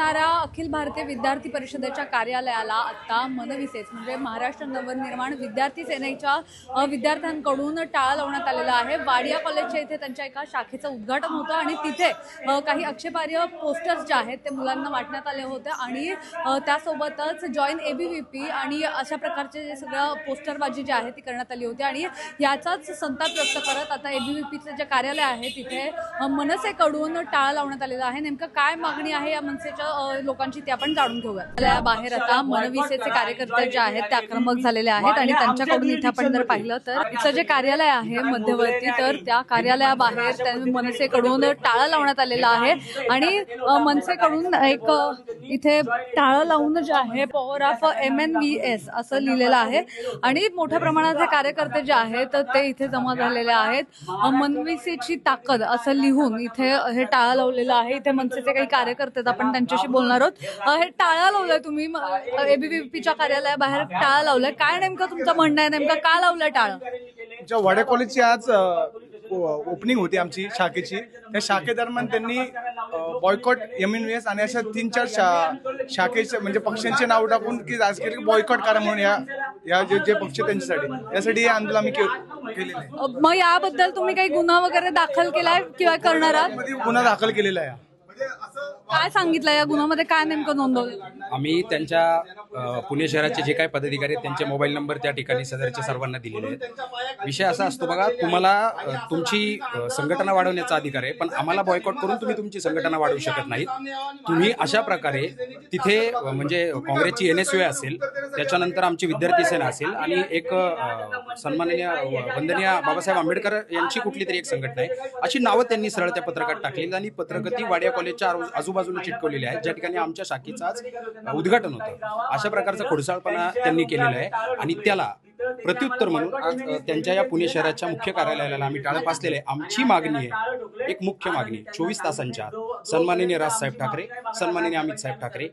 असणाऱ्या अखिल भारतीय विद्यार्थी परिषदेच्या कार्यालयाला आता मनविसेच म्हणजे महाराष्ट्र नवनिर्माण विद्यार्थी सेनेच्या विद्यार्थ्यांकडून टाळा लावण्यात आलेला आहे. वाडिया कॉलेजच्या इथे त्यांच्या एका शाखेचं उद्घाटन होतं आणि तिथे काही आक्षेपार्ह पोस्टर्स जे आहेत ते मुलांना वाटण्यात आले होते आणि त्यासोबतच join A B V P आणि अशा प्रकारचे जे सगळं पोस्टरबाजी जी आहे ती करण्यात आली होती आणि याचाच संताप व्यक्त करत आता ए बी व्ही पीचं जे कार्यालय आहे तिथे मनसेकडून टाळा लावण्यात आलेला आहे. नेमकं काय मागणी आहे या मनसेच्या लोकांची ते आपण जाणून घेऊया. बाहेर आता मनविसेचे कार्यकर्ते जे आहेत ते आक्रमक झालेले आहेत आणि त्यांच्याकडून इथे आपण जर पाहिलं तर इथं जे कार्यालय आहे मध्यवर्ती तर त्या कार्यालयाबाहेर मनसेकडून टाळा लावण्यात आलेला आहे. आणि मनसेकडून एक इथे टाळं लावून जे आहे power off M N V S असं लिहिलेलं आहे. आणि मोठ्या प्रमाणात हे कार्यकर्ते जे आहेत ते इथे जमा झालेले आहेत. मनविसेची ताकद असं लिहून इथे हे टाळा लावलेलं आहे. इथे मनसेचे काही कार्यकर्ते आपण त्यांच्याशी बोलणार आहोत. हे टाळा लावलंय तुम्ही. एबीव्हीपीच्या कार्यालयाबाहेर टाळा लावलाय. काय नेमकं तुमचं म्हणणं आहे? नेमकं का लावलंय टाळं? आमच्या वाड्या कॉलेजची आज ओपनिंग होती आमची शाखेची त्या शाखेदरम्यान त्यांनी बॉयकॉट एम एन एस आणि अशा तीन चार शा शाखेचे म्हणजे पक्षांचे नाव टाकून की राजकीय बॉयकॉट करा म्हणून या या जे जे पक्ष त्यांच्यासाठी. यासाठी हे आंदोलन आम्ही केलेलं आहे. मग याबद्दल तुम्ही काही गुन्हा वगैरे दाखल केलाय किंवा करणार आहात? गुन्हा दाखल केलेला आहे. काय सांगितलं या गुन्ह्यामध्ये? काय नेमकं नोंदवलं? आम्ही त्यांच्या अ, पुणे शहराचे जे काही पदाधिकारी आहेत त्यांचे मोबाईल नंबर त्या ठिकाणी सदरच्या सर्वांना दिलेले आहेत. विषय असा असतो बघा तुम्हाला अ, तुमची अ, संघटना वाढवण्याचा अधिकार आहे पण आम्हाला बॉयकॉट करून तुम्ही तुमची संघटना वाढवू शकत नाहीत. तुम्ही अशा प्रकारे तिथे अ, म्हणजे काँग्रेसची एन एस यू असेल त्याच्यानंतर आमची विद्यार्थी सेना असेल आणि एक अ, सन्माननीय व- वंदनीय बाबासाहेब आंबेडकर यांची कुठली तरी एक संघटना आहे अशी नावं त्यांनी सरळ त्या पत्रकात टाकलेली आणि पत्रकती वाडिया कॉलेजच्या आजू- आजूबाजूला चिटकवलेली आहेत ज्या ठिकाणी आमच्या शाखेचं आज अ, उद्घाटन होतं. अशा प्रकारचा खोडसाळपणा त्यांनी केलेला आहे. आणि त्याला प्रत्युत्तर म्हणून आज त्यांच्या या पुणे शहराच्या मुख्य कार्यालयाला आम्ही टाळं पासलेले आहे. आमची मागणी आहे. एक मुख्य मागणी चोवीस तासांच्या सन्माननीय राजसाहेब ठाकरे सन्माननीय अमित साहेब ठाकरे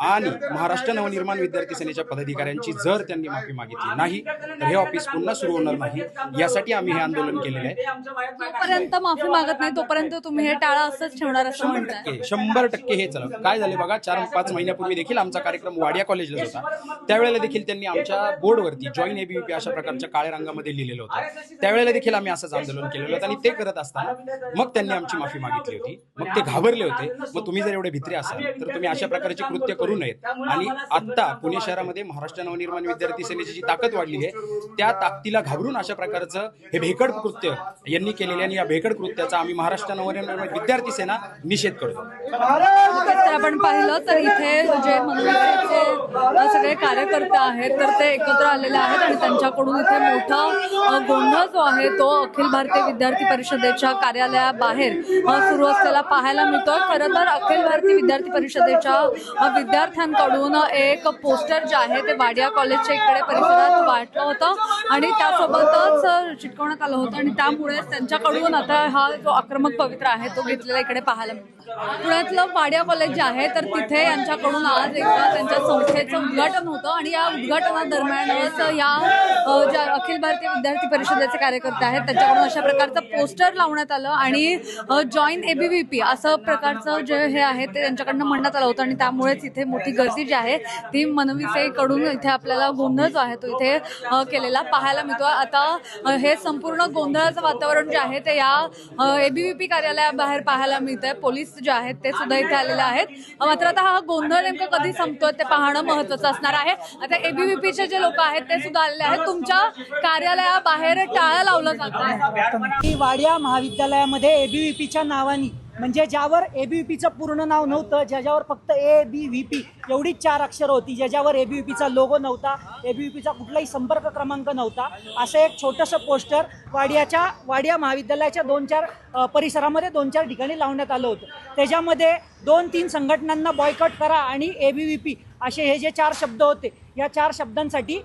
आणि महाराष्ट्र नवनिर्माण विद्यार्थी सेनेच्या पदाधिकाऱ्यांची जर त्यांनी माफी मागितली नाही तर हे ऑफिस पुन्हा सुरू होणार नाही. यासाठी आम्ही हे आंदोलन केलेलं आहे. जोपर्यंत माफी मागत नाही तोपर्यंत तुम्ही हे टाळा असंच ठेवणार असं शंभर टक्के शंभर टक्के हे चला काय झाले बघा चार पाच महिन्यापूर्वी देखील आमचा कार्यक्रम वाडिया कॉलेजला होता. त्यावेळेला देखील त्यांनी आमच्या बोर्डवरती जॉईन एबीव्हीपी अशा प्रकारच्या काळ्या रंगामध्ये लिहिलेलं होतं. त्यावेळेला देखील आम्ही असंच आंदोलन केलेलं होतं आणि ते करत असताना मग त्यांनी आमची माफी मागितली होती. मग ते घाबरले होते. मग तुम्ही जर एवढे भित्रे असाल तर तुम्ही अशा प्रकारची कृत्य करू नयेत. आणि आता पुणे शहरामध्ये महाराष्ट्र नवनिर्माण विद्यार्थी सेनेची जी ताकद वाढली आहे त्या ताकदीला घाबरून अशा प्रकारचं हे भेकड कृत्य यांनी केलेले आणि या भेकड कृत्याचा आम्ही महाराष्ट्र नवनिर्माण विद्यार्थी सेना निषेध करतो. तर आपण पाहिलं तर इथे जे सगळे कार्यकर्ते आहेत तर ते एकत्र आलेले आहेत आणि त्यांच्याकडून इथे मोठा गोंधळ जो आहे तो अखिल भारतीय विद्यार्थी परिषदेच्या कार्यालयाबाहेर सुरू असलेला पाहायला मिळतो खरं तर अखिल भारतीय विद्यार्थी परिषदेच्या अ, विद्यार्थ्यांकडून एक पोस्टर जे आहे ते वाडिया कॉलेजच्या इकडे परिसरात वाटलं होतं. आणि त्यासोबतच चिटकवण्यात आलं होतं. आणि त्यामुळे त्यांच्याकडून आता हा जो आक्रमक पवित्र आहे तो घेतलेला इकडे पाहायला मिळतो. पुण्यातलं वाडिया कॉलेज जे आहे तर तिथे यांच्याकडून आज एकदा त्यांच्या संस्थेचं उद्घाटन होतं. आणि या उद्घाटनादरम्यानच या ज्या अखिल भारतीय विद्यार्थी परिषदेचे कार्यकर्ते आहेत त्यांच्याकडून अशा प्रकारचं पोस्टर लावण्यात आलं. आणि जॉईन एबीव्हीपी असं प्रकारचं जे हे आहे ते त्यांच्याकडनं म्हणण्यात आलं होतं. आणि त्यामुळेच इथे मोठी गर्दी जी आहे ती मनविसेकडून इथे आपल्याला गोंधळ जो आहे. तो इथे केलेला पाहायला मिळतो. आता हे संपूर्ण गोंधळाचं वातावरण जे आहे ते या एबीव्हीपी कार्यालयाबाहेर पाहायला मिळतंय. पोलीस जे आहेत ते सुद्धा इथे आलेले आहेत. मात्र आता हा गोंधळ नेमकं कधी संपतोय ते पाहणं महत्वाचं असणार आहे. आता एबीव्हीपीचे जे लोक आहेत ते सुद्धा आलेले आहेत. तुमच्या कार्यालयाबाहेर टाळं लावलं जात आहे. की वाडिया महाविद्यालयामध्ये एबीव्हीपीच्या नावाने म्हणजे ज्यावर एबीव्हीपीचं पूर्ण नाव नव्हतं ज्याच्यावर फक्त ए बी व्ही पी एवढीच चार अक्षरं होती ज्याच्यावर एबीव्हीपीचा लोगो नव्हता एबीव्हीपीचा कुठलाही संपर्क क्रमांक नव्हता असं एक छोटंसं पोस्टर वाडियाच्या वाडिया महाविद्यालयाच्या दोन चार परिसरामध्ये दोन चार ठिकाणी लावण्यात आलं होतं. त्याच्यामध्ये दोन तीन संघटनांना बॉयकॉट करा आणि ए बी व्ही पी असे हे जे चार शब्द होते या चार शब्दांसाठी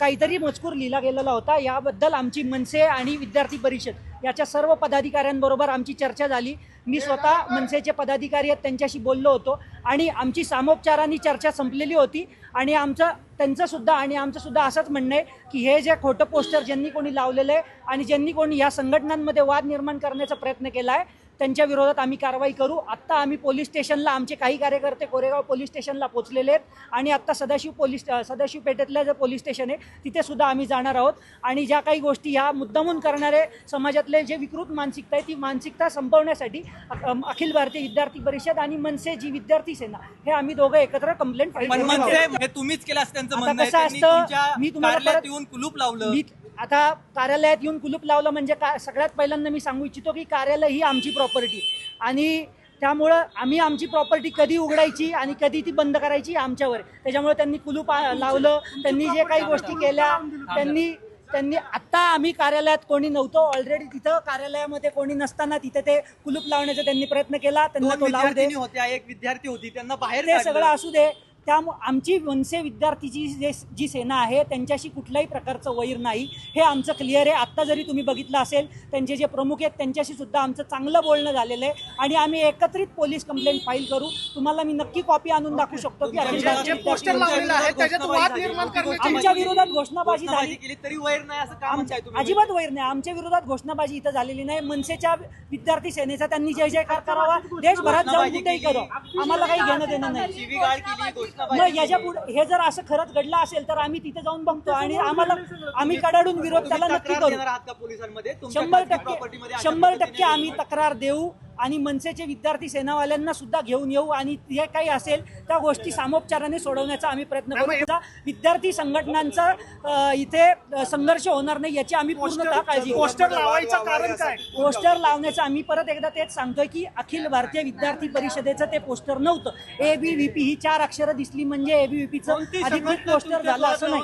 काहीतरी मजकूर लिहिला गेलेला होता. याबद्दल आमची मनसे आणि विद्यार्थी परिषद याच्या सर्व पदाधिकाऱ्यांबरोबर आमची चर्चा झाली. मी स्वतः मनसेचे पदाधिकारी आहेत त्यांच्याशी बोललो होतो. आणि आमची सामोपचारांनी चर्चा संपलेली होती. आणि आमचं त्यांचं सुद्धा आणि आमचं सुद्धा असंच म्हणणं आहे की हे जे खोटं पोस्टर ज्यांनी कोणी लावलेलं आहे आणि ज्यांनी कोणी या संघटनांमध्ये वाद निर्माण करण्याचा प्रयत्न केला आहे त्यांच्या विरोधात आम्ही कारवाई करू. आत्ता आम्ही पोलीस स्टेशनला आमचे काही कार्यकर्ते कोरेगाव पोलीस स्टेशनला पोहोचलेले आहेत आणि आत्ता सदाशिव पोलीस सदाशिव पेठेतलं जे पोलीस स्टेशन आहे तिथे सुद्धा आम्ही जाणार आहोत. आणि ज्या काही गोष्टी ह्या मुद्दामून करणारे समाजातले जे विकृत मानसिकता आहे ती मानसिकता संपवण्यासाठी अखिल भारतीय विद्यार्थी परिषद आणि मनसे जी विद्यार्थी सेना हे आम्ही दोघं एकत्र कंप्लेंट तुम्हीच केलं असं त्यांचं आता म्हणणं आहे. कसं असतं, मी तुम्हाला कुलूप लावलं. मी आता कार्यालयात येऊन कुलूप लावलं म्हणजे का सगळ्यात पहिल्यांदा मी सांगू इच्छितो की कार्यालय ही आमची प्रॉपर्टी आणि त्यामुळं आम्ही आमची प्रॉपर्टी कधी उघडायची आणि कधी ती बंद करायची आमच्यावर. त्याच्यामुळे त्यांनी कुलूप लावलं त्यांनी जे काही गोष्टी केल्या त्यांनी त्यांनी आत्ता आम्ही कार्यालयात कोणी नव्हतो. ऑलरेडी तिथं कार्यालयामध्ये कोणी नसताना तिथे ते कुलूप लावण्याचा त्यांनी प्रयत्न केला. त्यांना तो लावू दे. विद्यार्थिनी होत्या एक विद्यार्थी होती त्यांना बाहेर ते. सगळं असू दे. त्यामुळे आमची मनसे विद्यार्थीची जे जी सेना आहे त्यांच्याशी कुठल्याही प्रकारचं वैर नाही. हे आमचं क्लिअर आहे. आत्ता जरी तुम्ही बघितलं असेल त्यांचे जे प्रमुख आहेत त्यांच्याशी सुद्धा आमचं चांगलं बोलणं झालेलं आहे. आणि आम्ही एकत्रित पोलीस कंप्लेंट फाईल करू. तुम्हाला मी नक्की कॉपी आणून दाखवू शकतो की आमच्या विरोधात घोषणाबाजी झाली. तरी वैर नाही अजिबात वैर नाही. आमच्या विरोधात घोषणाबाजी इथं झालेली नाही. मनसेच्या विद्यार्थी सेनेचा त्यांनी जय जयकार करावा देशभरात जाऊन कुठेही करू. आम्हाला काही घेणं देणं नाही. मग याच्यापुढे हे जर असं खरंच घडलं असेल तर आम्ही तिथे जाऊन बघतो आणि आम्हाला आम्ही कडाडून विरोध त्याला नक्की करू. शंभर टक्के शंभर टक्के आम्ही तक्रार देऊ. आणि मनसेचे विद्यार्थी सेनावाल्यांना सुद्धा घेऊन येऊ आणि जे काही असेल त्या गोष्टी सामोपचाराने सोडवण्याचा आम्ही प्रयत्न करू. विद्यार्थी संघटनांचा इथे संघर्ष होणार नाही याची आम्ही पूर्णतः काळजी. पोस्टर लावायचं कारण काय? पोस्टर लावण्याचं आम्ही परत एकदा तेच सांगतोय की अखिल भारतीय विद्यार्थी परिषदेचं ते पोस्टर नव्हतं. एबीव्हीपी ही चार अक्षरं दिसली म्हणजे एबीव्हीपीचं अधिकृत पोस्टर झालं असं नाही.